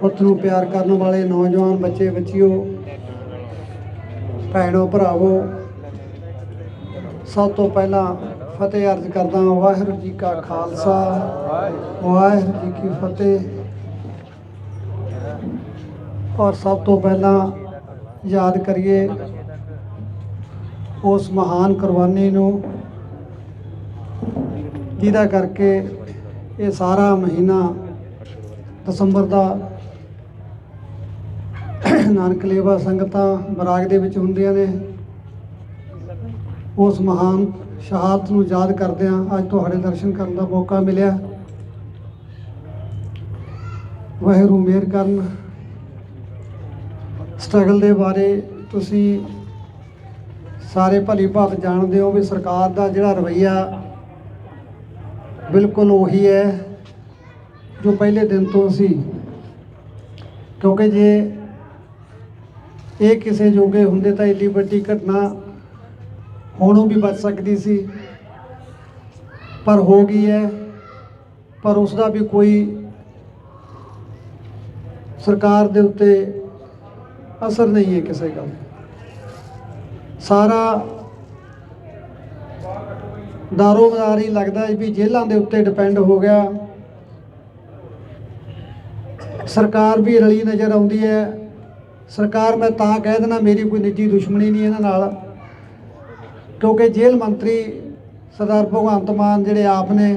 ਪੁੱਤ ਨੂੰ ਪਿਆਰ ਕਰਨ ਵਾਲੇ ਨੌਜਵਾਨ ਬੱਚੇ ਬੱਚਿਓ, ਭੈਣੋ ਭਰਾਵੋ, ਸਭ ਤੋਂ ਪਹਿਲਾਂ ਫਤਿਹ ਅਰਜ਼ ਕਰਦਾ ਵਾਹਿਗੁਰੂ ਜੀ ਕਾ ਖਾਲਸਾ, ਵਾਹਿਗੁਰੂ ਜੀ ਕੀ ਫਤਿਹ। ਔਰ ਸਭ ਤੋਂ ਪਹਿਲਾਂ ਯਾਦ ਕਰੀਏ ਉਸ ਮਹਾਨ ਕੁਰਬਾਨੀ ਨੂੰ, ਜਿਹਦਾ ਕਰਕੇ ਇਹ ਸਾਰਾ ਮਹੀਨਾ ਦਸੰਬਰ ਦਾ ਨਾਨਕ ਲੇਵਾ ਸੰਗਤਾਂ ਬਰਾਗ ਦੇ ਵਿੱਚ ਹੁੰਦੀਆਂ ਨੇ। ਉਸ ਮਹਾਨ ਸ਼ਹਾਦਤ ਨੂੰ ਯਾਦ ਕਰਦਿਆਂ ਅੱਜ ਤੁਹਾਡੇ ਦਰਸ਼ਨ ਕਰਨ ਦਾ ਮੌਕਾ ਮਿਲਿਆ। ਵਾਹਿਗੁਰੂ ਮਿਹਰ ਕਰਨ। ਸਟਰਗਲ ਦੇ ਬਾਰੇ ਤੁਸੀਂ ਸਾਰੇ ਭਲੀ ਭਾਤ ਜਾਣਦੇ ਹੋ ਵੀ ਸਰਕਾਰ ਦਾ ਜਿਹੜਾ ਰਵਈਆ ਬਿਲਕੁਲ ਉਹੀ ਹੈ। ਜੋ ਪਹਿਲੇ ਦਿਨ ਤੋਂ ਸੀ, ਕਿਉਂਕਿ ਜੇ ਇਹ ਕਿਸੇ ਜੋਗੇ ਹੁੰਦੇ ਤਾਂ ਇੰਨੀ ਵੱਡੀ ਘਟਨਾ ਹੋਣੋਂ ਵੀ ਬਚ ਸਕਦੀ ਸੀ ਪਰ ਹੋ ਗਈ ਹੈ, ਪਰ ਉਸ ਦਾ ਵੀ ਕੋਈ ਸਰਕਾਰ ਦੇ ਉੱਤੇ ਅਸਰ ਨਹੀਂ ਹੈ ਕਿਸੇ ਗੱਲ ਦਾ। ਸਾਰਾ ਦਾਰੋਮਦਾਰ ਹੀ ਲੱਗਦਾ ਵੀ ਜੇਲ੍ਹਾਂ ਦੇ ਉੱਤੇ ਡਿਪੈਂਡ ਹੋ ਗਿਆ ਸਰਕਾਰ ਵੀ ਰਲੀ ਨਜ਼ਰ ਆਉਂਦੀ ਹੈ। ਸਰਕਾਰ, ਮੈਂ ਤਾਂ ਕਹਿ ਦੇਣਾ ਮੇਰੀ ਕੋਈ ਨਿੱਜੀ ਦੁਸ਼ਮਣੀ ਨਹੀਂ ਇਹਨਾਂ ਨਾਲ। ਕਿਉਂਕਿ ਜੇਲ੍ਹ ਮੰਤਰੀ ਸਰਦਾਰ ਭਗਵੰਤ ਮਾਨ ਜਿਹੜੇ ਆਪ ਨੇ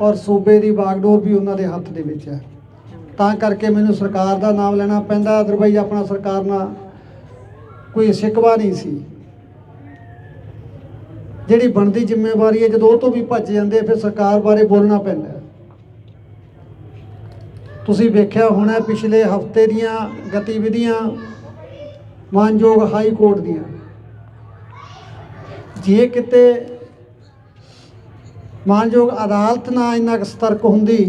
ਔਰ ਸੂਬੇ ਦੀ ਬਾਗਡੋਰ ਵੀ ਉਹਨਾਂ ਦੇ ਹੱਥ ਦੇ ਵਿੱਚ ਹੈ। ਤਾਂ ਕਰਕੇ ਮੈਨੂੰ ਸਰਕਾਰ ਦਾ ਨਾਮ ਲੈਣਾ ਪੈਂਦਾ ਅਦਰਵਾਈਜ਼ ਆਪਣਾ ਸਰਕਾਰ ਨਾਲ ਕੋਈ ਸ਼ਿਕਵਾ ਨਹੀਂ ਸੀ। ਜਿਹੜੀ ਬਣਦੀ ਜ਼ਿੰਮੇਵਾਰੀ ਹੈ, ਜਦੋਂ ਉਹ ਤੋਂ ਵੀ ਭੱਜ ਜਾਂਦੇ ਫਿਰ ਸਰਕਾਰ ਬਾਰੇ ਬੋਲਣਾ ਪੈਂਦਾ ਤੁਸੀਂ ਵੇਖਿਆ ਹੋਣਾ ਪਿਛਲੇ ਹਫ਼ਤੇ ਦੀਆਂ ਗਤੀਵਿਧੀਆਂ ਮਾਨਯੋਗ ਹਾਈ ਕੋਰਟ ਦੀਆਂ। ਜੇ ਕਿਤੇ ਮਾਨਯੋਗ ਅਦਾਲਤ ਨਾ ਇੰਨਾ ਕੁ ਸਤਰਕ ਹੁੰਦੀ,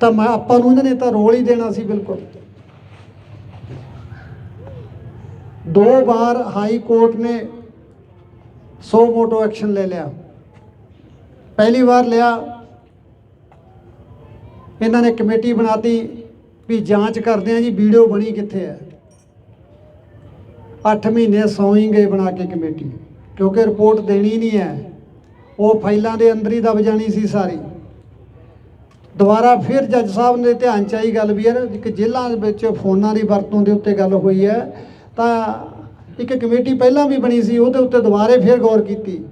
ਤਾਂ ਮੈਂ ਆਪਾਂ ਨੂੰ ਇਹਨਾਂ ਨੇ ਤਾਂ ਰੋਲ ਹੀ ਦੇਣਾ ਸੀ ਬਿਲਕੁਲ। ਦੋ ਵਾਰ ਹਾਈ ਕੋਰਟ ਨੇ ਸੋ ਮੋਟੋ ਐਕਸ਼ਨ ਲੈ ਲਿਆ। ਪਹਿਲੀ ਵਾਰ ਲਿਆ ਇਹਨਾਂ ਨੇ ਕਮੇਟੀ ਬਣਾਤੀ ਵੀ ਜਾਂਚ ਕਰਦੇ ਆ ਜੀ, ਵੀਡੀਓ ਬਣੀ ਕਿੱਥੇ ਹੈ 8 ਮਹੀਨੇ ਸੌਂ ਹੀ ਗਏ ਬਣਾ ਕੇ ਕਮੇਟੀ, ਕਿਉਂਕਿ ਰਿਪੋਰਟ ਦੇਣੀ ਨਹੀਂ ਹੈ। ਉਹ ਫਾਈਲਾਂ ਦੇ ਅੰਦਰ ਹੀ ਦਬ ਜਾਣੀ ਸੀ ਸਾਰੀ। ਦੁਬਾਰਾ ਫਿਰ ਜੱਜ ਸਾਹਿਬ ਨੇ ਧਿਆਨ ਚ ਆਈ ਗੱਲ ਵੀ ਯਾਰ, ਇੱਕ ਜੇਲ੍ਹਾਂ ਵਿੱਚ ਫੋਨਾਂ ਦੀ ਵਰਤੋਂ ਦੇ ਉੱਤੇ ਗੱਲ ਹੋਈ ਹੈ, ਤਾਂ ਇੱਕ ਕਮੇਟੀ ਪਹਿਲਾਂ ਵੀ ਬਣੀ ਸੀ, ਉਹਦੇ ਉੱਤੇ ਦੁਬਾਰੇ ਫਿਰ ਗੌਰ ਕੀਤੀ।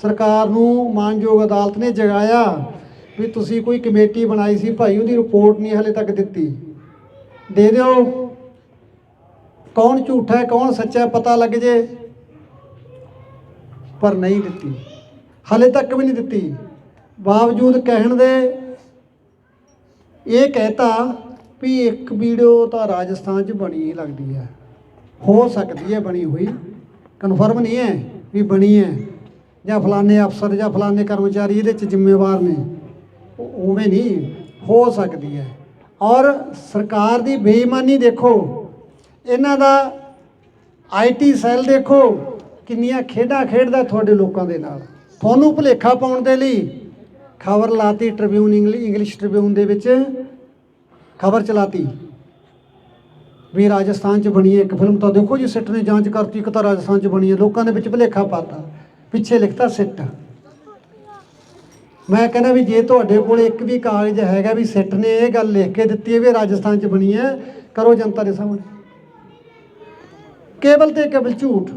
ਸਰਕਾਰ ਨੂੰ ਮਾਨਯੋਗ ਅਦਾਲਤ ਨੇ ਜਗਾਇਆ ਵੀ ਤੁਸੀਂ ਕੋਈ ਕਮੇਟੀ ਬਣਾਈ ਸੀ, ਭਾਈ ਉਹਦੀ ਰਿਪੋਰਟ ਨਹੀਂ ਹਲੇ ਤੱਕ ਦਿੱਤੀ। ਦੇ ਦਿਓ। ਕੌਣ ਝੂਠਾ ਹੈ, ਕੌਣ ਸੱਚਾ ਹੈ, ਪਤਾ ਲੱਗ ਜੇ। ਪਰ ਨਹੀਂ ਦਿੱਤੀ। ਹਲੇ ਤੱਕ ਵੀ ਨਹੀਂ ਦਿੱਤੀ। ਬਾਵਜੂਦ ਕਹਿਣ ਦੇ ਇਹ ਕਹਿਤਾ ਵੀ ਇੱਕ ਵੀਡੀਓ ਤਾਂ ਰਾਜਸਥਾਨ 'ਚ ਬਣੀ ਹੀ ਲੱਗਦੀ ਹੈ। ਹੋ ਸਕਦੀ ਹੈ ਬਣੀ ਹੋਈ। ਕਨਫਰਮ ਨਹੀਂ ਹੈ ਵੀ ਬਣੀ ਹੈ। ਜਾਂ ਫਲਾਣੇ ਅਫਸਰ ਜਾਂ ਫਲਾਣੇ ਕਰਮਚਾਰੀ ਇਹਦੇ 'ਚ ਜ਼ਿੰਮੇਵਾਰ ਨੇ। ਉਹ- ਉਵੇਂ ਨਹੀਂ ਹੋ ਸਕਦੀ ਹੈ। ਔਰ ਸਰਕਾਰ ਦੀ ਬੇਈਮਾਨੀ ਦੇਖੋ। ਇਹਨਾਂ ਦਾ ਆਈਟੀ ਸੈੱਲ ਦੇਖੋ, ਕਿੰਨੀਆਂ ਖੇਡਾਂ ਖੇਡਦਾ ਤੁਹਾਡੇ ਲੋਕਾਂ ਦੇ ਨਾਲ। ਤੁਹਾਨੂੰ ਭੁਲੇਖਾ ਪਾਉਣ ਦੇ ਲਈ ਖਬਰ ਲਾਤੀ ਟ੍ਰਿਬਿਊਨ ਇੰਗਲਿ- ਇੰਗਲਿਸ਼ ਟ੍ਰਿਬਿਊਨ ਦੇ ਵਿੱਚ। ਖਬਰ ਚਲਾਤੀ। ਵੀ ਰਾਜਸਥਾਨ 'ਚ ਬਣੀ ਹੈ ਇੱਕ ਫਿਲਮ। ਤਾਂ ਦੇਖੋ ਜੀ, ਸਿੱਟ ਨੇ ਜਾਂਚ ਕਰਤੀ, ਇੱਕ ਤਾਂ ਰਾਜਸਥਾਨ 'ਚ ਬਣੀ ਹੈ। ਲੋਕਾਂ ਦੇ ਵਿੱਚ ਭੁਲੇਖਾ ਪਾਤਾ। ਪਿੱਛੇ ਲਿਖਤਾ ਸਿੱਟ। ਮੈਂ ਕਹਿੰਦਾ ਵੀ ਜੇ ਤੁਹਾਡੇ ਕੋਲ ਇੱਕ ਵੀ ਕਾਗਜ਼ ਹੈਗਾ ਵੀ ਸਿੱਟ ਨੇ, ਇਹ ਗੱਲ ਲਿਖ ਕੇ ਦਿੱਤੀ ਹੈ ਵੀ ਇਹ ਰਾਜਸਥਾਨ 'ਚ ਬਣੀ ਹੈ, ਕਰੋ ਜਨਤਾ ਦੇ ਸਾਹਮਣੇ। ਕੇਵਲ ਤੇ ਕੇਵਲ ਝੂਠ।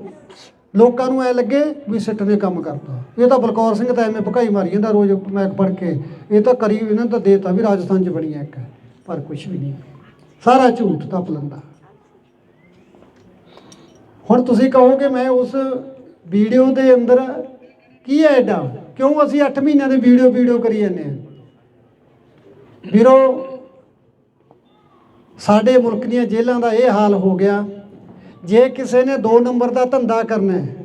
ਲੋਕਾਂ ਨੂੰ ਐ ਲੱਗੇ ਵੀ ਸਿੱਟ ਨੇ ਕੰਮ ਕਰਤਾ। ਇਹ ਤਾਂ ਬਲਕੌਰ ਸਿੰਘ ਤਾਂ ਐਵੇਂ ਭਕਾਈ ਮਾਰੀ ਜਾਂਦਾ ਰੋਜ਼ ਮੈਂ ਪੜ੍ਹ ਕੇ। ਇਹ ਤਾਂ ਕਰੀ ਇਹਨਾਂ ਤਾਂ ਦੇਤਾ ਵੀ ਰਾਜਸਥਾਨ 'ਚ ਬਣੀ ਹੈ ਇੱਕ, ਪਰ ਕੁਝ ਵੀ ਨਹੀਂ। ਸਾਰਾ ਝੂਠ ਤਾਂ ਪਲੰਦਾ ਹੁਣ ਤੁਸੀਂ ਕਹੋਗੇ ਮੈਂ ਉਸ ਵੀਡੀਓ ਦੇ ਅੰਦਰ ਕੀ ਹੈ ਐਡਾ ਕਿਉਂ ਅਸੀਂ 8 ਮਹੀਨਿਆਂ ਦੇ ਵੀਡੀਓ ਵੀਡੀਓ ਕਰੀ ਜਾਂਦੇ ਹਾਂ? ਵੀਰੋ, ਸਾਡੇ ਮੁਲਕ ਦੀਆਂ ਜੇਲ੍ਹਾਂ ਦਾ ਇਹ ਹਾਲ ਹੋ ਗਿਆ। ਜੇ ਕਿਸੇ ਨੇ 2 ਨੰਬਰ ਦਾ ਧੰਦਾ ਕਰਨਾ ਹੈ,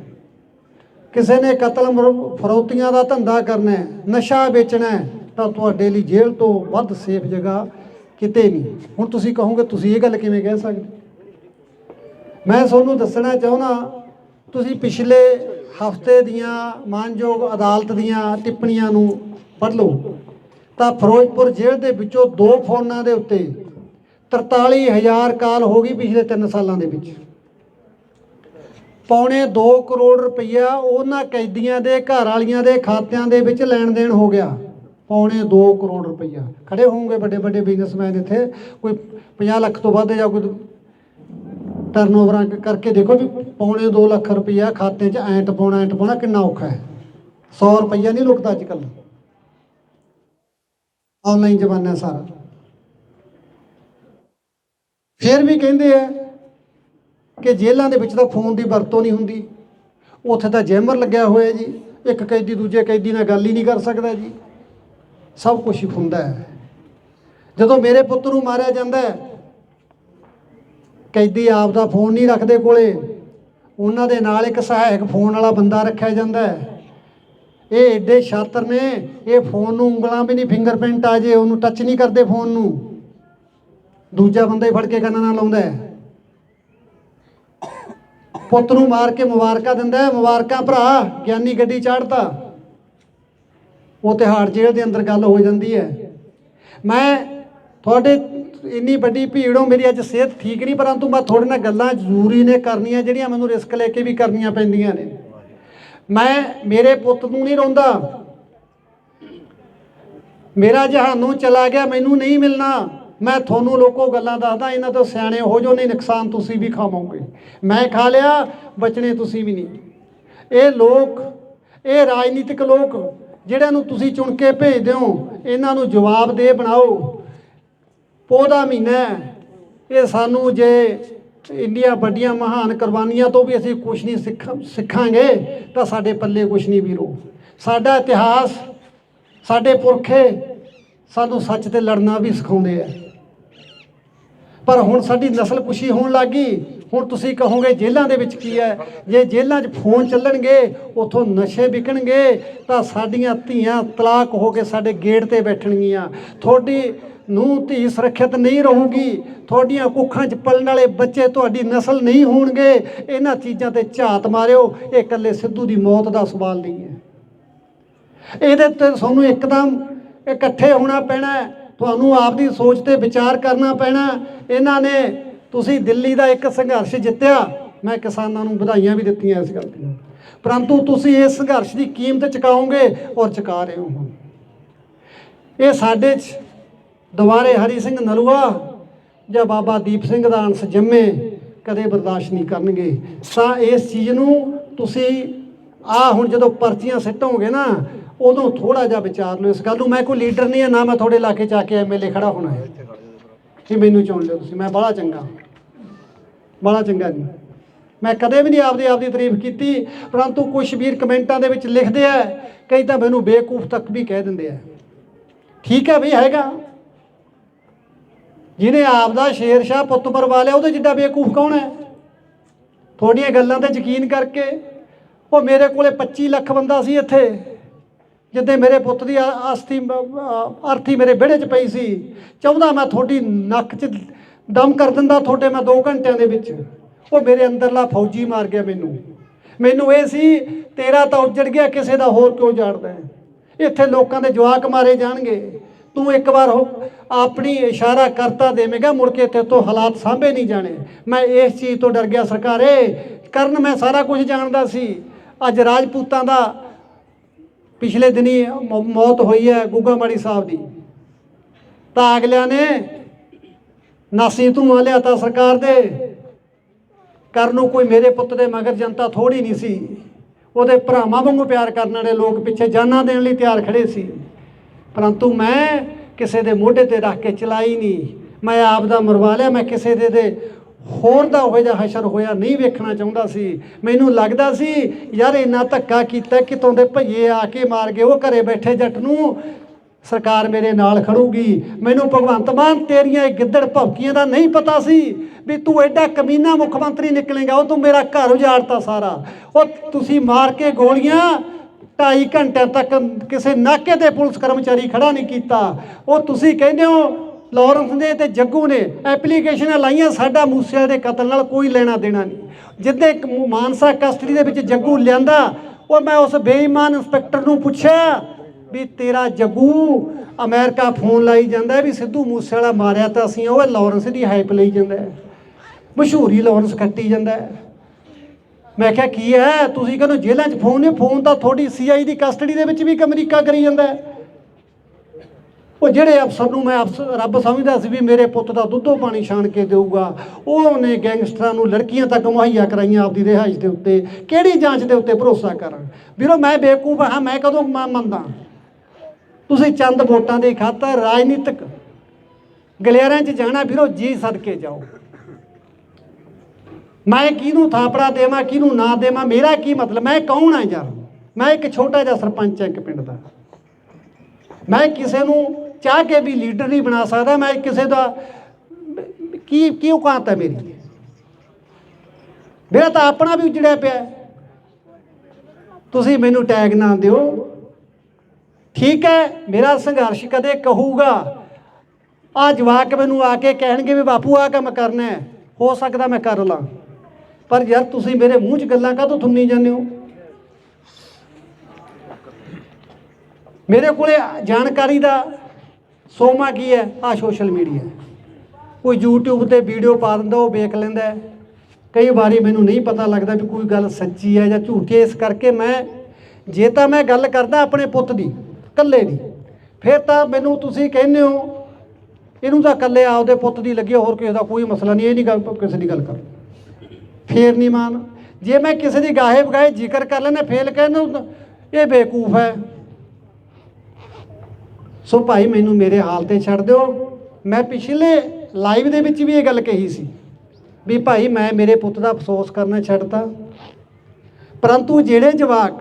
ਕਿਸੇ ਨੇ ਕਤਲ ਮਰ- ਫਰੌਤੀਆਂ ਦਾ ਧੰਦਾ ਕਰਨਾ ਹੈ, ਨਸ਼ਾ ਵੇਚਣਾ ਹੈ, ਤਾਂ ਤੁਹਾਡੇ ਲਈ ਜੇਲ੍ਹ ਤੋਂ ਵੱਧ ਸੇਫ ਜਗ੍ਹਾ ਕਿਤੇ ਨਹੀਂ। ਹੁਣ ਤੁਸੀਂ ਕਹੋਗੇ, ਤੁਸੀਂ ਇਹ ਗੱਲ ਕਿਵੇਂ ਕਹਿ ਸਕਦੇ? ਮੈਂ ਤੁਹਾਨੂੰ ਦੱਸਣਾ ਚਾਹੁੰਦਾ ਤੁਸੀਂ ਪਿਛਲੇ ਹਫ਼ਤੇ ਦੀਆਂ ਮਾਨਯੋਗ ਅਦਾਲਤ ਦੀਆਂ ਟਿੱਪਣੀਆਂ ਨੂੰ ਪੜ੍ਹ ਲਓ। ਤਾਂ ਫਿਰੋਜ਼ਪੁਰ ਜੇਲ੍ਹ ਦੇ ਵਿੱਚੋਂ ਦੋ ਫੋਨਾਂ ਦੇ ਉੱਤੇ 43000 ਕਾਲ ਹੋ ਗਈ ਪਿਛਲੇ 3 ਸਾਲਾਂ ਦੇ ਵਿੱਚ। ਪੌਣੇ 2 ਕਰੋੜ ਰੁਪਈਆ ਉਹਨਾਂ ਕੈਦੀਆਂ ਦੇ, ਘਰ ਵਾਲੀਆਂ ਦੇ ਖਾਤਿਆਂ ਦੇ ਵਿੱਚ ਲੈਣ ਦੇਣ ਹੋ ਗਿਆ। ਪੌਣੇ 2 ਕਰੋੜ ਰੁਪਈਆ। ਖੜੇ ਹੋਣਗੇ ਵੱਡੇ ਵੱਡੇ ਬਿਜ਼ਨਸਮੈਨ ਇੱਥੇ, ਕੋਈ 50 ਲੱਖ ਤੋਂ ਵੱਧ ਜਾਂ ਕੋਈ ਟਰਨਓਵਰਾਂ ਕ- ਕਰਕੇ ਦੇਖੋ ਵੀ ਪੌਣੇ 2 ਲੱਖ ਰੁਪਈਆ ਖਾਤੇ 'ਚ ਐਂਟ ਪਾਉਣਾ ਐਂਟ ਪਾਉਣਾ ਕਿੰਨਾ ਔਖਾ ਹੈ। 100 ਰੁਪਈਆ ਨਹੀਂ ਰੁਕਦਾ ਅੱਜ ਕੱਲ੍ਹ ਆਨਲਾਈਨ ਜ਼ਮਾਨਾ ਸਾਰਾ। ਫਿਰ ਵੀ ਕਹਿੰਦੇ ਆ ਕਿ ਜੇਲ੍ਹਾਂ ਦੇ ਵਿੱਚ ਤਾਂ ਫੋਨ ਦੀ ਵਰਤੋਂ ਨਹੀਂ ਹੁੰਦੀ। ਉੱਥੇ ਤਾਂ ਜੈਮਰ ਲੱਗਿਆ ਹੋਇਆ ਜੀ। ਇੱਕ ਕੈਦੀ ਦੂਜੇ ਕੈਦੀ ਨਾਲ ਗੱਲ ਹੀ ਨਹੀਂ ਕਰ ਸਕਦਾ ਜੀ। ਸਭ ਕੁਝ ਹੁੰਦਾ ਹੈ। ਜਦੋਂ ਮੇਰੇ ਪੁੱਤ ਨੂੰ ਮਾਰਿਆ ਜਾਂਦਾ ਹੈ ਕੈਦੀ ਆਪ ਦਾ ਫੋਨ ਨਹੀਂ ਰੱਖਦੇ ਕੋਲੇ। ਉਹਨਾਂ ਦੇ ਨਾਲ ਇੱਕ ਸਹਾਇਕ ਫੋਨ ਵਾਲਾ ਬੰਦਾ ਰੱਖਿਆ ਜਾਂਦਾ ਹੈ। ਇਹ ਐਡੇ ਛਾਤਰ ਨੇ, ਇਹ ਫੋਨ ਨੂੰ ਉਂਗਲਾਂ ਵੀ ਨਹੀਂ ਫਿੰਗਰਪ੍ਰਿੰਟ ਆ ਜੇ, ਉਹਨੂੰ ਟੱਚ ਨਹੀਂ ਕਰਦੇ ਫੋਨ ਨੂੰ। ਦੂਜਾ ਬੰਦਾ ਹੀ ਫੜ ਕੇ ਕੰਨਾਂ ਨਾਲ ਲਾਉਂਦਾ ਹੈ। ਪੁੱਤ ਨੂੰ ਮਾਰ ਕੇ ਮੁਬਾਰਕਾਂ ਦਿੰਦਾ ਹੈ। ਮੁਬਾਰਕਾਂ ਭਰਾ, ਗਿਆਨੀ ਗੱਡੀ ਚਾੜਤਾ। ਉਹ ਤਿਹਾੜ ਜੇਲ੍ਹ ਦੇ ਅੰਦਰ ਗੱਲ ਹੋ ਜਾਂਦੀ ਹੈ। ਮੈਂ ਤੁਹਾਡੇ ਇੰਨੀ ਵੱਡੀ ਭੀੜ ਹੋ, ਮੇਰੀ ਅੱਜ ਸਿਹਤ ਠੀਕ ਨਹੀਂ, ਪਰੰਤੂ ਮੈਂ ਤੁਹਾਡੇ ਨਾਲ ਗੱਲਾਂ ਜ਼ਰੂਰੀ ਨੇ ਕਰਨੀਆਂ, ਜਿਹੜੀਆਂ ਮੈਨੂੰ ਰਿਸਕ ਲੈ ਕੇ ਵੀ ਕਰਨੀਆਂ ਪੈਂਦੀਆਂ ਨੇ। ਮੈਂ, ਮੇਰੇ ਪੁੱਤ ਨੂੰ ਨਹੀਂ ਰੋਂਦਾ। ਮੇਰਾ ਜਹਾਨੋਂ ਚਲਾ ਗਿਆ, ਮੈਨੂੰ ਨਹੀਂ ਮਿਲਣਾ। ਮੈਂ ਤੁਹਾਨੂੰ ਲੋਕੋ ਗੱਲਾਂ ਦੱਸਦਾ, ਇਹਨਾਂ ਤੋਂ ਸਿਆਣੇ ਹੋ ਜੋ ਨਹੀਂ ਨੁਕਸਾਨ ਤੁਸੀਂ ਵੀ ਖਾਵੋਗੇ। ਮੈਂ ਖਾ ਲਿਆ, ਬਚਣੇ ਤੁਸੀਂ ਵੀ ਨਹੀਂ। ਇਹ ਲੋਕ, ਇਹ ਰਾਜਨੀਤਿਕ ਲੋਕ, ਜਿਹੜਿਆਂ ਨੂੰ ਤੁਸੀਂ ਚੁਣ ਕੇ ਭੇਜਦੇ ਹੋ, ਇਹਨਾਂ ਨੂੰ ਜਵਾਬ ਦੇ ਬਣਾਓ। ਪੋਦਾ ਮਹੀਨਾ ਹੈ। ਇਹ ਸਾਨੂੰ ਜੇ ਇੰਡੀਆ ਵੱਡੀਆਂ ਮਹਾਨ ਕੁਰਬਾਨੀਆਂ ਤੋਂ ਵੀ ਅਸੀਂ ਕੁਝ ਨਹੀਂ ਸਿੱਖ, ਸਿੱਖਾਂਗੇ, ਤਾਂ ਸਾਡੇ ਪੱਲੇ ਕੁਝ ਨਹੀਂ ਵੀਰੋ। ਸਾਡਾ ਇਤਿਹਾਸ, ਸਾਡੇ ਪੁਰਖੇ ਸਾਨੂੰ ਸੱਚ ਤੇ ਲੜਨਾ ਵੀ ਸਿਖਾਉਂਦੇ ਆ। ਪਰ ਹੁਣ ਸਾਡੀ ਨਸਲ ਕੁਸ਼ੀ ਹੋਣ ਲੱਗੀ ਹੁਣ ਤੁਸੀਂ ਕਹੋਗੇ ਜੇਲ੍ਹਾਂ ਦੇ ਵਿੱਚ ਕੀ ਹੈ? ਜੇ ਜੇਲ੍ਹਾਂ 'ਚ ਫੋਨ ਚੱਲਣਗੇ, ਉਥੋਂ ਨਸ਼ੇ ਵਿਕਣਗੇ, ਤਾਂ ਸਾਡੀਆਂ ਧੀਆਂ ਤਲਾਕ ਹੋ ਕੇ ਸਾਡੇ ਗੇਟ ਤੇ ਬੈਠਣਗੀਆਂ। ਤੁਹਾਡੀ ਨੂੰ ਧੀ ਸੁਰੱਖਿਅਤ ਨਹੀਂ ਰਹੂਗੀ। ਤੁਹਾਡੀਆਂ ਕੁੱਖਾਂ 'ਚ ਪਲਣ ਵਾਲੇ ਬੱਚੇ ਤੁਹਾਡੀ ਨਸਲ ਨਹੀਂ ਹੋਣਗੇ। ਇਹਨਾਂ ਚੀਜ਼ਾਂ ਤੇ ਝਾਤ ਮਾਰਿਓ। ਇਹ ਇਕੱਲੇ ਸਿੱਧੂ ਦੀ ਮੌਤ ਦਾ ਸਵਾਲ ਨਹੀਂ ਹੈ। ਇਹਦੇ ਤੇ ਤੁਹਾਨੂੰ ਇੱਕਦਮ ਇਕੱਠੇ ਹੋਣਾ ਪੈਣਾ ਹੈ। ਤੁਹਾਨੂੰ ਆਪਦੀ ਸੋਚ ਤੇ ਵਿਚਾਰ ਕਰਨਾ ਪੈਣਾ ਇਹਨਾਂ ਨੇ ਤੁਸੀਂ ਦਿੱਲੀ ਦਾ ਇੱਕ ਸੰਘਰਸ਼ ਜਿੱਤਿਆ, ਮੈਂ ਕਿਸਾਨਾਂ ਨੂੰ ਵਧਾਈਆਂ ਵੀ ਦਿੱਤੀਆਂ ਇਸ ਗੱਲ ਦੀਆਂ। ਪਰੰਤੂ ਤੁਸੀਂ ਇਸ ਸੰਘਰਸ਼ ਦੀ ਕੀਮਤ ਚੁਕਾਓਗੇ ਔਰ ਚੁਕਾ ਰਹੇ ਹੋ ਹੁਣ। ਇਹ ਸਾਡੇ 'ਚ ਦੁਬਾਰੇ ਹਰੀ ਸਿੰਘ ਨਲੂਆ ਜਾਂ ਬਾਬਾ ਦੀਪ ਸਿੰਘ ਦਾ ਅੰਸ਼ ਜੰਮੇ ਕਦੇ ਬਰਦਾਸ਼ਤ ਨਹੀਂ ਕਰਨਗੇ। ਤਾਂ ਇਸ ਚੀਜ਼ ਨੂੰ ਤੁਸੀਂ ਆ ਹੁਣ ਜਦੋਂ ਪਰਚੀਆਂ ਸਿੱਟੋਗੇ ਨਾ, ਉਦੋਂ ਥੋੜਾ ਜਿਹਾ ਵਿਚਾਰ ਲਓ ਇਸ ਗੱਲ ਨੂੰ। ਮੈਂ ਕੋਈ ਲੀਡਰ ਨਹੀਂ ਹੈ ਨਾ ਮੈਂ ਤੁਹਾਡੇ ਇਲਾਕੇ 'ਚ ਆ ਕੇ ਐਮਐਲਏ ਖੜਾ ਹੋਣਾ ਹੈ। ਕਿ ਮੈਨੂੰ ਚੁਣ ਲਿਓ ਤੁਸੀਂ? ਮੈਂ ਬੜਾ ਚੰਗਾ। ਬੜਾ ਚੰਗਾ ਜੀ। ਮੈਂ ਕਦੇ ਵੀ ਨਹੀਂ ਆਪਦੀ ਆਪਦੀ ਤਾਰੀਫ ਕੀਤੀ, ਪਰੰਤੂ ਕੁਝ ਵੀਰ ਕਮੈਂਟਾਂ ਦੇ ਵਿੱਚ ਲਿਖਦੇ ਆ, ਕਈ ਤਾਂ ਮੈਨੂੰ ਬੇਕੂਫ ਤੱਕ ਵੀ ਕਹਿ ਦਿੰਦੇ ਆ। ਠੀਕ ਹੈ ਵੀ ਹੈਗਾ। ਜਿਹਨੇ ਆਪਦਾ ਸ਼ੇਰ ਸ਼ਾਹ ਪੁੱਤ ਪਰਵਾ ਲਿਆ, ਉਹਦੇ ਜਿੱਡਾ ਬੇਕੂਫ ਕੌਣ ਹੈ? ਤੁਹਾਡੀਆਂ ਗੱਲਾਂ ਤੇ ਯਕੀਨ ਕਰਕੇ। ਉਹ ਮੇਰੇ ਕੋਲੇ 25 ਲੱਖ ਬੰਦਾ ਸੀ ਇੱਥੇ। ਜਿੱਦੇ ਮੇਰੇ ਪੁੱਤ ਦੀ ਆ- ਅਸਥੀ ਅਰਥੀ ਮੇਰੇ ਵਿਹੜੇ 'ਚ ਪਈ ਸੀ ਚਾਹੁੰਦਾ ਮੈਂ ਤੁਹਾਡੀ ਨੱਕ 'ਚ ਦਮ ਕਰ ਦਿੰਦਾ ਤੁਹਾਡੇ ਮੈਂ 2 ਘੰਟਿਆਂ ਦੇ ਵਿੱਚ। ਉਹ ਮੇਰੇ ਅੰਦਰਲਾ ਫੌਜੀ ਮਾਰ ਗਿਆ ਮੈਨੂੰ। ਮੈਨੂੰ ਇਹ ਸੀ, ਤੇਰਾ ਤਾਂ ਉੱਜੜ ਗਿਆ, ਕਿਸੇ ਦਾ ਹੋਰ ਕਿਉਂ ਜਾਣਦਾ ਇੱਥੇ ਲੋਕਾਂ ਦੇ ਜਵਾਕ ਮਾਰੇ ਜਾਣਗੇ। ਤੂੰ ਇੱਕ ਵਾਰ ਹੋ, ਆਪਣੀ ਇਸ਼ਾਰਾ ਕਰਤਾ ਦੇਵੇਂਗਾ, ਮੁੜ ਕੇ ਤੇ ਤੋਂ ਹਾਲਾਤ ਸਾਂਭੇ ਨਹੀਂ ਜਾਣੇ। ਮੈਂ ਇਸ ਚੀਜ਼ ਤੋਂ ਡਰ ਗਿਆ ਸਰਕਾਰੇ। ਕਰਨ ਮੈਂ ਸਾਰਾ ਕੁਝ ਜਾਣਦਾ ਸੀ। ਅੱਜ ਰਾਜਪੂਤਾਂ ਦਾ ਪਿਛਲੇ ਦਿਨੀ ਮੌਤ ਹੋਈ ਹੈ ਗੁੱਗਾ ਮਾੜੀ ਸਾਹਿਬ ਦੀ। ਤਾਂ ਅਗਲਿਆਂ ਨੇ ਨਾਸੀ ਧੂਆਂ ਲਿਆਤਾ ਸਰਕਾਰ ਦੇ। ਕਰਨ ਨੂੰ ਕੋਈ ਮੇਰੇ ਪੁੱਤ ਦੇ ਮਗਰ ਜਨਤਾ ਥੋੜੀ ਨਹੀਂ ਸੀ। ਉਹਦੇ ਭਰਾਵਾਂ ਵਾਂਗੂ ਪਿਆਰ ਕਰਨ ਵਾਲੇ ਲੋਕ ਪਿੱਛੇ ਜਾਨਾਂ ਦੇਣ ਲਈ ਤਿਆਰ ਖੜੇ ਸੀ। ਪਰੰਤੂ ਮੈਂ ਕਿਸੇ ਦੇ ਮੋਢੇ ਤੇ ਰੱਖ ਕੇ ਚਲਾਈ ਨਹੀਂ। ਮੈਂ ਆਪ ਦਾ ਮਰਵਾ ਲਿਆ, ਮੈਂ ਕਿਸੇ ਦੇ ਦੇ ਹੋਰ ਦਾ ਹੋਇਆ ਹਸ਼ਰ ਹੋਇਆ, ਨਹੀਂ ਵੇਖਣਾ ਚਾਹੁੰਦਾ ਸੀ। ਮੈਨੂੰ ਲੱਗਦਾ ਸੀ, ਯਾਰ ਇੰਨਾ ਧੱਕਾ ਕੀਤਾ ਕਿਤੋਂ ਦੇ ਭਈਏ ਆ ਕੇ ਮਾਰ ਗਏ, ਉਹ ਘਰੇ ਬੈਠੇ ਜੱਟ ਨੂੰ ਸਰਕਾਰ ਮੇਰੇ ਨਾਲ ਖੜੂਗੀ। ਮੈਨੂੰ ਭਗਵੰਤ ਮਾਨ ਤੇਰੀਆਂ ਇਹ ਗਿੱਦੜ ਭੌਕੀਆਂ ਦਾ ਨਹੀਂ ਪਤਾ ਸੀ ਵੀ ਤੂੰ ਐਡਾ ਕਮੀਨਾ ਮੁੱਖ ਮੰਤਰੀ ਨਿਕਲੇਗਾ, ਉਹ ਤੂੰ ਮੇਰਾ ਘਰ ਉਜਾੜਤਾ ਸਾਰਾ। ਉਹ ਤੁਸੀਂ ਮਾਰ ਕੇ ਗੋਲੀਆਂ ਢਾਈ ਘੰਟਿਆਂ ਤੱਕ ਕਿਸੇ ਨਾਕੇ ਤੇ ਪੁਲਿਸ ਕਰਮਚਾਰੀ ਖੜਾ ਨਹੀਂ ਕੀਤਾ। ਉਹ ਤੁਸੀਂ ਕਹਿੰਦੇ ਹੋ ਲਾਰੈਂਸ ਨੇ ਤੇ ਜੱਗੂ ਨੇ ਐਪਲੀਕੇਸ਼ਨਾਂ ਲਾਈਆਂ ਸਾਡਾ ਮੂਸੇਵਾਲੇ ਦੇ ਕਤਲ ਨਾਲ ਕੋਈ ਲੈਣਾ ਦੇਣਾ ਨਹੀਂ। ਜਿੱਦੇ ਮਾਨਸਾ ਕਸਟਡੀ ਦੇ ਵਿੱਚ ਜੱਗੂ ਲਿਆਂਦਾ, ਉਹ ਮੈਂ ਉਸ ਬੇਈਮਾਨ ਇੰਸਪੈਕਟਰ ਨੂੰ ਪੁੱਛਿਆ ਵੀ ਤੇਰਾ ਜੱਗੂ ਅਮਰੀਕਾ ਫੋਨ ਲਾਈ ਜਾਂਦਾ ਵੀ ਸਿੱਧੂ ਮੂਸੇ ਵਾਲਾ ਮਾਰਿਆ ਤਾਂ ਅਸੀਂ ਉਹ ਲਾਰੈਂਸ ਦੀ ਹਾਈਪ ਲਈ ਜਾਂਦਾ ਮਸ਼ਹੂਰੀ ਲਾਰੈਂਸ ਕੱਟੀ ਜਾਂਦਾ ਮੈਂ ਕਿਹਾ, ਕੀ ਹੈ? ਤੁਸੀਂ ਕਹਿੰਦੇ ਜੇਲ੍ਹਾਂ 'ਚ ਫੋਨ ਨੇ, ਫੋਨ ਤਾਂ ਤੁਹਾਡੀ ਸੀਆਈ ਦੀ ਕਸਟਡੀ ਦੇ ਵਿੱਚ ਵੀ ਇੱਕ ਅਮਰੀਕਾ ਕਰੀ ਜਾਂਦਾ ਹੈ। ਉਹ ਜਿਹੜੇ ਅਫਸਰ ਨੂੰ ਮੈਂ ਅਫਸਰ ਰੱਬ ਸਮਝਦਾ ਸੀ ਵੀ ਮੇਰੇ ਪੁੱਤ ਦਾ ਦੁੱਧੋ ਪਾਣੀ ਛਾਣ ਕੇ ਦੇਊਗਾ ਉਹਨੇ ਗੈਂਗਸਟਰਾਂ ਨੂੰ ਲੜਕੀਆਂ ਤੱਕ ਮੁਹੱਈਆ ਕਰਾਈਆਂ ਆਪਦੀ ਰਿਹਾਇਸ਼ ਦੇ ਉੱਤੇ। ਕਿਹੜੀ ਜਾਂਚ ਦੇ ਉੱਤੇ ਭਰੋਸਾ ਕਰਾਂ? ਵੀਰੋ, ਮੈਂ ਬੇਵਕੂਫ ਹਾਂ, ਮੈਂ ਕਦੋਂ ਮ- ਮੰਨਦਾ? ਤੁਸੀਂ ਚੰਦ ਵੋਟਾਂ ਦੀ ਖਾਤਰ ਰਾਜਨੀਤਿਕ ਗਲਿਆਰਿਆਂ 'ਚ ਜਾਣਾ, ਵੀਰੋ, ਜੀ ਸਦਕੇ ਜਾਓ। ਮੈਂ ਕਿਹਨੂੰ ਥਾਪੜਾ ਦੇਵਾਂ, ਕਿਹਨੂੰ ਨਾ ਦੇਵਾਂ, ਮੇਰਾ ਕੀ ਮਤਲਬ? ਮੈਂ ਕੌਣ ਆ ਯਾਰ? ਮੈਂ ਇੱਕ ਛੋਟਾ ਜਿਹਾ ਸਰਪੰਚ ਹਾਂ ਇੱਕ ਪਿੰਡ ਦਾ। ਮੈਂ ਕਿਸੇ ਨੂੰ ਚਾਹ ਕੇ ਵੀ ਲੀਡਰ ਨਹੀਂ ਬਣਾ ਸਕਦਾ, ਮੈਂ ਕਿਸੇ ਦਾ ਕੀ ਕੀ ਔਕਾਤ ਹੈ ਮੇਰੀ? ਮੇਰਾ ਤਾਂ ਆਪਣਾ ਵੀ ਉਜੜਿਆ ਪਿਆ ਤੁਸੀਂ ਮੈਨੂੰ ਟੈਗ ਨਾ ਦਿਓ। ਠੀਕ ਹੈ, ਮੇਰਾ ਸੰਘਰਸ਼ ਕਦੇ ਕਹੂਗਾ। ਆ ਜਵਾਕ ਮੈਨੂੰ ਆ ਕੇ ਕਹਿਣਗੇ ਵੀ ਬਾਪੂ ਆ ਕੰਮ ਕਰਨਾ ਹੈ। ਹੋ ਸਕਦਾ ਮੈਂ ਕਰ ਲਾਂ। ਪਰ ਯਾਰ ਤੁਸੀਂ ਮੇਰੇ ਮੂੰਹ 'ਚ ਗੱਲਾਂ ਕਾਹਤੋਂ ਥੁੰਨੀ ਜਾਂਦੇ ਹੋ? ਮੇਰੇ ਕੋਲੇ ਜਾਣਕਾਰੀ ਦਾ ਸੋਮਾ ਕੀ ਹੈ? ਆ ਸੋਸ਼ਲ ਮੀਡੀਆ ਕੋਈ YouTube ਤੇ ਵੀਡੀਓ ਪਾ ਦਿੰਦਾ, ਉਹ ਵੇਖ ਲੈਂਦਾ ਕਈ ਵਾਰੀ ਮੈਨੂੰ ਨਹੀਂ ਪਤਾ ਲੱਗਦਾ ਵੀ ਕੋਈ ਗੱਲ ਸੱਚੀ ਹੈ ਜਾਂ ਝੂਠੀ ਹੈ। ਇਸ ਕਰਕੇ ਮੈਂ, ਜੇ ਤਾਂ ਮੈਂ ਗੱਲ ਕਰਦਾ ਆਪਣੇ ਪੁੱਤ ਦੀ, ਇਕੱਲੇ ਦੀ, ਫਿਰ ਤਾਂ ਮੈਨੂੰ ਤੁਸੀਂ ਕਹਿੰਦੇ ਹੋ, ਇਹਨੂੰ ਤਾਂ ਇਕੱਲੇ ਆਪਦੇ ਪੁੱਤ ਦੀ ਲੱਗੀ ਹੋਰ ਕਿਸੇ ਦਾ ਕੋਈ ਮਸਲਾ ਨਹੀਂ, ਇਹ ਨਹੀਂ ਗੱਲ, ਕਿਸੇ ਦੀ ਗੱਲ ਕਰ ਫੇਰ ਨਹੀਂ ਮਾਨ। ਜੇ ਮੈਂ ਕਿਸੇ ਦੀ ਗਾਹੇ ਬਗਾਏ ਜ਼ਿਕਰ ਕਰ ਲੈਣਾ ਫੇਲ ਕਹਿੰਦਾ, ਇਹ ਬੇਕੂਫ ਹੈ। ਸੋ ਭਾਈ ਮੈਨੂੰ ਮੇਰੇ ਹਾਲ ਤੇ ਛੱਡ ਦਿਓ। ਮੈਂ ਪਿਛਲੇ ਲਾਈਵ ਦੇ ਵਿੱਚ ਵੀ ਇਹ ਗੱਲ ਕਹੀ ਸੀ ਵੀ ਭਾਈ ਮੈਂ ਮੇਰੇ ਪੁੱਤ ਦਾ ਅਫਸੋਸ ਕਰਨਾ ਛੱਡਤਾ। ਪਰੰਤੂ ਜਿਹੜੇ ਜਵਾਕ,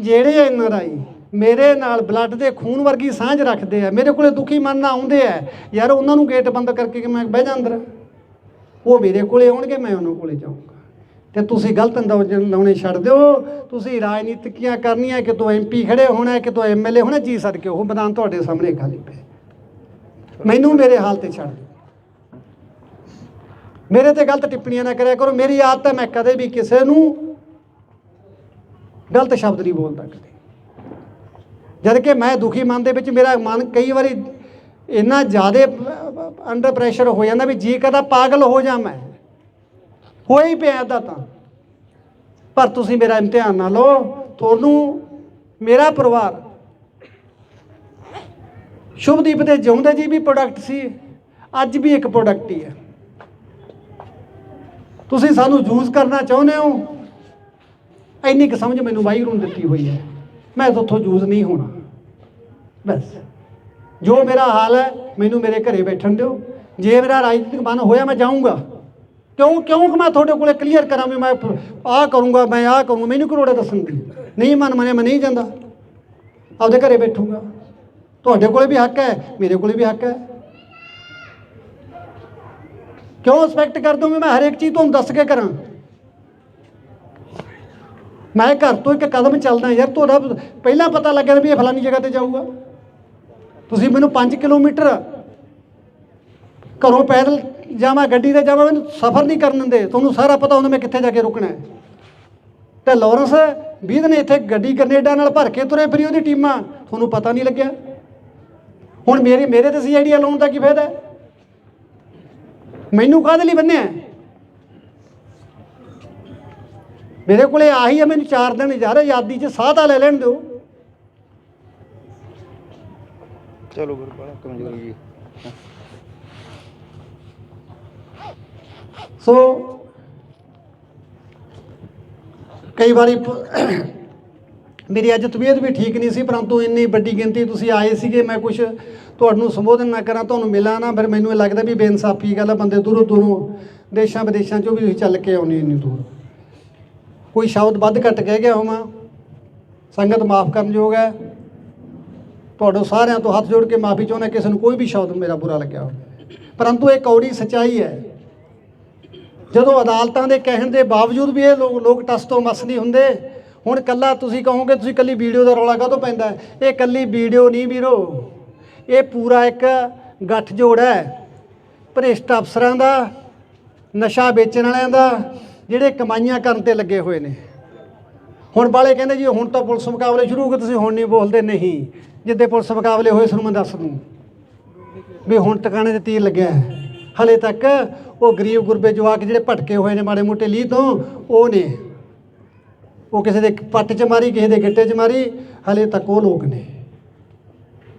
ਜਿਹੜੇ ਐਨ ਆਈ ਮੇਰੇ ਨਾਲ ਬਲੱਡ ਦੇ ਖੂਨ ਵਰਗੀ ਸਾਂਝ ਰੱਖਦੇ ਆ, ਮੇਰੇ ਕੋਲੇ ਦੁਖੀ ਮਨ ਨਾਲ ਆਉਂਦੇ ਆ, ਯਾਰ ਉਹਨਾਂ ਨੂੰ ਗੇਟ ਬੰਦ ਕਰਕੇ ਕਿ ਮੈਂ ਬਹਿ ਜਾ ਅੰਦਰ। ਉਹ ਮੇਰੇ ਕੋਲੇ ਆਉਣਗੇ, ਮੈਂ ਉਹਨਾਂ ਕੋਲੇ ਜਾਊਂਗਾ। ਤੇ ਤੁਸੀਂ ਗਲਤ ਅੰਦਾਜ਼ ਲਾਉਣੇ ਛੱਡ ਦਿਓ। ਤੁਸੀਂ ਰਾਜਨੀਤਿਕੀਆਂ ਕਰਨੀਆਂ, ਕਿ ਤੂੰ ਐਮਪੀ ਖੜੇ ਹੋਣਾ ਹੈ ਕਿ ਤੂੰ ਐਮਐਲਏ ਹੋਣਾ, ਜੀ ਸਦਕੇ ਉਹ ਮੈਦਾਨ ਤੁਹਾਡੇ ਸਾਹਮਣੇ ਖਾਲੀ ਪਿਆ ਮੈਨੂੰ ਮੇਰੇ ਹਾਲ ਤੇ ਛੱਡ ਦਿਓ। ਮੇਰੇ ਤੇ ਗਲਤ ਟਿੱਪਣੀਆਂ ਨਾ ਕਰਿਆ ਕਰੋ। ਮੇਰੀ ਆਦਤ ਹੈ, ਮੈਂ ਕਦੇ ਵੀ ਕਿਸੇ ਨੂੰ ਗਲਤ ਸ਼ਬਦ ਨਹੀਂ ਬੋਲਦਾ ਕਦੇ। ਜਦ ਕਿ ਮੈਂ ਦੁਖੀ ਮਨ ਦੇ ਵਿੱਚ, ਮੇਰਾ ਮਨ ਕਈ ਵਾਰੀ ਇੰਨਾ ਜ਼ਿਆਦਾ ਅੰਡਰ ਪ੍ਰੈਸ਼ਰ ਹੋ ਜਾਂਦਾ ਵੀ ਜੀ ਕਦਾ ਪਾਗਲ ਹੋ ਜਾ ਮੈਂ। ਹੋਇਆ ਹੀ ਪਿਆ ਏਦਾਂ ਤਾਂ। ਪਰ ਤੁਸੀਂ ਮੇਰਾ ਇਮਤਿਹਾਨ ਨਾ ਲਓ। ਤੁਹਾਨੂੰ ਮੇਰਾ ਪਰਿਵਾਰ ਸ਼ੁਭਦੀਪ ਦੇ ਜਿਉਂਦੇ ਜੀ ਵੀ ਪ੍ਰੋਡਕਟ ਸੀ। ਅੱਜ ਵੀ ਇੱਕ ਪ੍ਰੋਡਕਟ ਹੀ ਹੈ। ਤੁਸੀਂ ਸਾਨੂੰ ਯੂਜ਼ ਕਰਨਾ ਚਾਹੁੰਦੇ ਹੋ? ਇੰਨੀ ਕੁ ਸਮਝ ਮੈਨੂੰ ਵਾਹਿਗੁਰੂ ਨੇ ਦਿੱਤੀ ਹੋਈ ਹੈ। ਮੈਂ ਤੁਹਾਥੋਂ ਯੂਜ਼ ਨਹੀਂ ਹੋਣਾ। ਬਸ। ਜੋ ਮੇਰਾ ਹਾਲ ਹੈ, ਮੈਨੂੰ ਮੇਰੇ ਘਰੇ ਬੈਠਣ ਦਿਓ। ਜੇ ਮੇਰਾ ਰਾਜਨੀਤਿਕ ਮਨ ਹੋਇਆ ਮੈਂ ਜਾਊਂਗਾ। ਕਿਉਂ ਕਿਉਂ ਕਿ ਮੈਂ ਤੁਹਾਡੇ ਕੋਲੇ ਕਲੀਅਰ ਕਰਾਂ ਵੀ ਮੈਂ ਆਹ ਕਰੂੰਗਾ, ਮੈਂ ਆਹ ਕਰੂੰਗਾ, ਮੈਨੂੰ ਕਰੋੜਾ ਦੱਸਣ ਦੀ? ਨਹੀਂ ਮਨ ਮੰਨਿਆ ਮੈਂ ਨਹੀਂ ਜਾਂਦਾ। ਆਪਦੇ ਘਰੇ ਬੈਠੂਗਾ। ਤੁਹਾਡੇ ਕੋਲੇ ਵੀ ਹੱਕ ਹੈ, ਮੇਰੇ ਕੋਲੇ ਵੀ ਹੱਕ ਹੈ। ਕਿਉਂ ਐਕਸਪੈਕਟ ਕਰਦੇ ਹੋ ਵੀ ਮੈਂ ਹਰੇਕ ਚੀਜ਼ ਤੁਹਾਨੂੰ ਦੱਸ ਕੇ ਕਰਾਂ? ਮੈਂ ਘਰ ਤੋਂ ਇੱਕ ਕਦਮ ਚੱਲਦਾ ਯਾਰ, ਤੁਹਾਡਾ ਪਹਿਲਾਂ ਪਤਾ ਲੱਗਿਆ ਵੀ ਇਹ ਫਲਾਨੀ ਜਗ੍ਹਾ ਤੇ ਜਾਊਗਾ। ਤੁਸੀਂ ਮੈਨੂੰ 5 ਕਿਲੋਮੀਟਰ ਘਰੋਂ ਪੈਦਲ ਜਾਵਾਂ, ਗੱਡੀ ਤੇ ਜਾਵਾਂ, ਮੈਨੂੰ ਸਫ਼ਰ ਨਹੀਂ ਕਰਨ ਦਿੰਦੇ। ਤੁਹਾਨੂੰ ਸਾਰਾ ਪਤਾ ਹੁੰਦਾ ਮੈਂ ਕਿੱਥੇ ਜਾ ਕੇ ਰੁਕਣਾ ਹੈ। ਤੇ ਲਾਰੈਂਸ 20 ਦਿਨ ਇੱਥੇ ਗੱਡੀ ਕੈਨੇਡਾ ਨਾਲ ਭਰ ਕੇ ਤੁਰੇ ਫਿਰੀ ਉਹਦੀ ਟੀਮਾਂ, ਤੁਹਾਨੂੰ ਪਤਾ ਨਹੀਂ ਲੱਗਿਆ। ਹੁਣ ਮੇਰੇ ਮੇਰੇ ਤੇ ਸੀਆਈਡੀ ਲਾਉਣ ਦਾ ਕੀ ਫਾਇਦਾ ਮੈਨੂੰ ਕਾਹਦੇ ਲਈ ਬੰਨਿਆ ਮੇਰੇ ਕੋਲੇ ਆਹੀ ਹੈ, ਮੈਨੂੰ ਚਾਰ ਦਿਨ ਯਾਰ ਆਜ਼ਾਦੀ 'ਚ ਸਾਹ ਤਾਂ ਲੈ ਲੈਣ ਦਿਓ। ਚਲੋ ਗੁਰੂ ਕਮਜ਼ੋਰੀ ਜੀ। ਸੋ ਕਈ ਵਾਰੀ ਮੇਰੀ ਅੱਜ ਤਬੀਅਤ ਵੀ ਠੀਕ ਨਹੀਂ ਸੀ, ਪਰੰਤੂ ਇੰਨੀ ਵੱਡੀ ਗਿਣਤੀ ਤੁਸੀਂ ਆਏ ਸੀਗੇ, ਮੈਂ ਕੁਝ ਤੁਹਾਨੂੰ ਸੰਬੋਧਨ ਨਾ ਕਰਾਂ, ਤੁਹਾਨੂੰ ਮਿਲਾਂ ਨਾ, ਫਿਰ ਮੈਨੂੰ ਇਹ ਲੱਗਦਾ ਵੀ ਬੇਇਨਸਾਫੀ ਗੱਲ ਆ, ਬੰਦੇ ਦੂਰੋਂ ਦੂਰੋਂ ਦੇਸ਼ਾਂ ਵਿਦੇਸ਼ਾਂ ਚੋਂ ਵੀ ਤੁਸੀਂ ਚੱਲ ਕੇ ਆਉਣੀ ਇੰਨੀ ਦੂਰ। ਕੋਈ ਸ਼ਬਦ ਵੱਧ ਘੱਟ ਕਹਿ ਗਿਆ ਹੋਵਾਂ, ਸੰਗਤ ਮਾਫ ਕਰਨ ਯੋਗ ਹੈ। ਤੁਹਾਡੇ ਸਾਰਿਆਂ ਤੋਂ ਹੱਥ ਜੋੜ ਕੇ ਮਾਫੀ ਚਾਹੁੰਦਾ, ਕਿਸੇ ਨੂੰ ਕੋਈ ਵੀ ਸ਼ਬਦ ਮੇਰਾ ਬੁਰਾ ਲੱਗਿਆ ਹੋਵੇ। ਪਰੰਤੂ ਇਹ ਕੌੜੀ ਸਚਾਈ ਹੈ ਜਦੋਂ ਅਦਾਲਤਾਂ ਦੇ ਕਹਿਣ ਦੇ ਬਾਵਜੂਦ ਵੀ ਇਹ ਲੋਕ ਲੋਕ ਟਸ ਤੋਂ ਮਸ ਨਹੀਂ ਹੁੰਦੇ, ਹੁਣ ਕੱਲਾ ਤੁਸੀਂ ਕਹੋਗੇ ਤੁਸੀਂ ਕੱਲੀ ਵੀਡੀਓ ਦਾ ਰੌਲਾ ਕਾਹਤੋਂ ਪੈਂਦਾ? ਇਹ ਕੱਲੀ ਵੀਡੀਓ ਨਹੀਂ ਵੀਰੋ, ਇਹ ਪੂਰਾ ਇੱਕ ਗੱਠਜੋੜ ਹੈ। ਭ੍ਰਿਸ਼ਟ ਅਫਸਰਾਂ ਦਾ, ਨਸ਼ਾ ਵੇਚਣ ਵਾਲਿਆਂ ਦਾ, ਜਿਹੜੇ ਕਮਾਈਆਂ ਕਰਨ ਤੇ ਲੱਗੇ ਹੋਏ ਨੇ। ਹੁਣ ਵਾਲੇ ਕਹਿੰਦੇ ਜੀ, ਹੁਣ ਤਾਂ ਪੁਲਿਸ ਮੁਕਾਬਲੇ ਸ਼ੁਰੂ ਹੋ ਗਏ, ਤੁਸੀਂ ਹੁਣ ਨਹੀਂ ਬੋਲਦੇ, ਨਹੀਂ। ਜਿੱਦੇ ਪੁਲਿਸ ਮੁਕਾਬਲੇ ਹੋਏ, ਤੁਹਾਨੂੰ ਮੈਂ ਦੱਸ ਦੂੰ। ਵੀ ਹੁਣ ਟਿਕਾਣੇ ਤੇ ਤੀਰ ਲੱਗਿਆ ਹੈ। ਹਲੇ ਤੱਕ ਉਹ ਗਰੀਬ ਗੁਰਬੇ ਜਵਾਕ ਜਿਹੜੇ ਭਟਕੇ ਹੋਏ ਨੇ ਮਾੜੇ ਮੋਟੇ ਲੀਹ ਤੋਂ, ਉਹ ਨੇ। ਉਹ ਕਿਸੇ ਦੇ ਪੱਟ 'ਚ ਮਾਰੀ, ਕਿਸੇ ਦੇ ਗਿੱਟੇ 'ਚ ਮਾਰੀ, ਹਲੇ ਤੱਕ ਉਹ ਲੋਕ ਨੇ।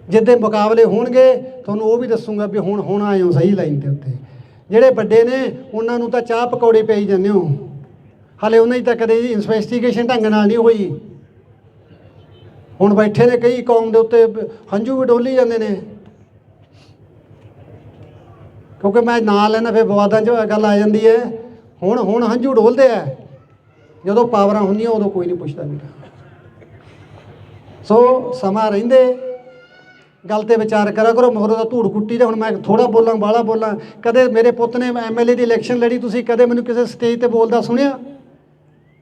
ਜਿੱਦੇ ਮੁਕਾਬਲੇ ਹੋਣਗੇ, ਤੁਹਾਨੂੰ ਉਹ ਵੀ ਦੱਸੂਗਾ ਵੀ ਹੁਣ ਹੁਣ ਆਏ ਹੋ ਸਹੀ ਲਾਈਨ ਦੇ ਉੱਤੇ। ਜਿਹੜੇ ਵੱਡੇ ਨੇ, ਉਹਨਾਂ ਨੂੰ ਤਾਂ ਚਾਹ ਪਕੌੜੇ ਪਿਆਈ ਜਾਂਦੇ ਹੋ। ਹਲੇ ਉਹਨਾਂ ਦੀ ਤਾਂ ਕਦੇ ਇਨਵੈਸਟੀਗੇਸ਼ਨ ਢੰਗ ਨਾਲ ਨਹੀਂ ਹੋਈ। ਹੁਣ ਬੈਠੇ ਨੇ ਕਈ ਕੌਮ ਦੇ ਉੱਤੇ, ਹੰਝੂ ਵੀ ਡੋਲੀ ਜਾਂਦੇ ਨੇ। ਕਿਉਂਕਿ ਮੈਂ ਨਾਂ ਲੈਣਾ ਫਿਰ ਵਿਵਾਦਾਂ 'ਚ ਗੱਲ ਆ ਜਾਂਦੀ ਹੈ। ਹੁਣ ਹੁਣ ਹੰਝੂ ਡੋਲਦੇ ਆ। ਜਦੋਂ ਪਾਵਰਾਂ ਹੁੰਦੀਆਂ, ਉਦੋਂ ਕੋਈ ਨਹੀਂ ਪੁੱਛਦਾ ਵੀਰਾ ਸੋ ਸਮਾਂ ਰਹਿੰਦੇ। ਗੱਲ ਤੇ ਵਿਚਾਰ ਕਰਿਆ ਕਰੋ, ਮਗਰੋਂ ਦਾ ਧੂੜ ਕੁੱਟੀ ਦਾ ਹੁਣ ਮੈਂ ਥੋੜਾ ਬੋਲਾਂ, ਬਾਹਲਾ ਬੋਲਾਂ। ਕਦੇ ਮੇਰੇ ਪੁੱਤ ਨੇ ਐਮਐਲਏ ਦੀ ਇਲੈਕਸ਼ਨ ਲੜੀ ਤੁਸੀਂ, ਕਦੇ ਮੈਨੂੰ ਕਿਸੇ ਸਟੇਜ ਤੇ ਬੋਲਦਾ ਸੁਣਿਆ?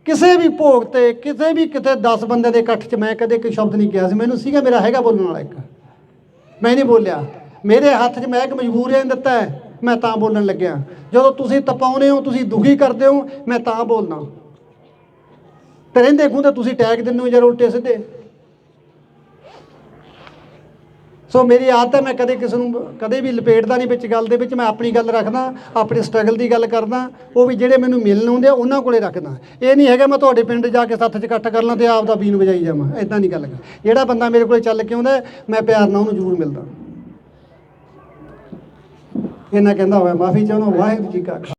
ਕਿਸੇ ਵੀ ਭੋਗ ਤੇ, ਕਿਸੇ ਵੀ ਕਿਤੇ 10 ਬੰਦੇ ਦੇ ਇਕੱਠ 'ਚ ਮੈਂ ਕਦੇ ਕੋਈ ਸ਼ਬਦ ਨਹੀਂ ਕਿਹਾ ਸੀ। ਮੈਨੂੰ ਸੀਗਾ ਮੇਰਾ ਹੈਗਾ ਬੋਲਣ ਵਾਲਾ ਇੱਕ। ਮੈਂ ਨਹੀਂ ਬੋਲਿਆ। ਮੇਰੇ ਹੱਥ 'ਚ ਮੈਂ ਇੱਕ ਮਜਬੂਰੀਆਂ ਦਿੱਤਾ ਹੈ। ਮੈਂ ਤਾਂ ਬੋਲਣ ਲੱਗਿਆ। ਜਦੋਂ ਤੁਸੀਂ ਤਪਾਉਨੇ ਹੋ, ਤੁਸੀਂ ਦੁਖੀ ਕਰਦੇ ਹੋ, ਮੈਂ ਤਾਂ ਬੋਲਣਾ ਤੇ ਰਹਿੰਦੇ ਖੁੰਦੇ ਤੁਸੀਂ ਟੈਗ ਦਿੰਦੇ ਹੋ ਯਾਰ ਉਲਟੇ ਸਿੱਧੇ। ਸੋ ਮੇਰੀ ਆਦਤ ਹੈ, ਮੈਂ ਕਦੇ ਕਿਸੇ ਨੂੰ, ਕਦੇ ਵੀ ਲਪੇਟਦਾ ਨਹੀਂ ਵਿੱਚ ਗੱਲ ਦੇ ਵਿੱਚ, ਮੈਂ ਆਪਣੀ ਗੱਲ ਰੱਖਦਾ, ਆਪਣੇ ਸਟਰਗਲ ਦੀ ਗੱਲ ਕਰਦਾ, ਉਹ ਵੀ ਜਿਹੜੇ ਮੈਨੂੰ ਮਿਲਣ ਆਉਂਦੇ ਆ, ਉਹਨਾਂ ਕੋਲੇ ਰੱਖਦਾ। ਇਹ ਨਹੀਂ ਹੈਗਾ ਮੈਂ ਤੁਹਾਡੇ ਪਿੰਡ ਜਾ ਕੇ ਸੱਥ 'ਚ ਇਕੱਠ ਕਰ ਲਾਂ ਤੇ ਆਪ ਦਾ ਬੀਨ ਵਜਾਈ ਜਾਵਾਂ ਐਦਾਂ ਨਹੀਂ ਗੱਲ ਕਰ ਜਿਹੜਾ ਬੰਦਾ ਮੇਰੇ ਕੋਲੇ ਚੱਲ ਕੇ ਆਉਂਦਾ ਮੈਂ ਪਿਆਰ ਨਾਲ ਉਹਨੂੰ ਜ਼ਰੂਰ ਮਿਲਦਾ। ਇਹਨਾਂ ਕਹਿੰਦਾ ਹੋਇਆ ਮਾਫੀ ਚਾਹੁੰਦਾ ਵਾਹਿਗੁਰੂ ਜੀ ਕਾ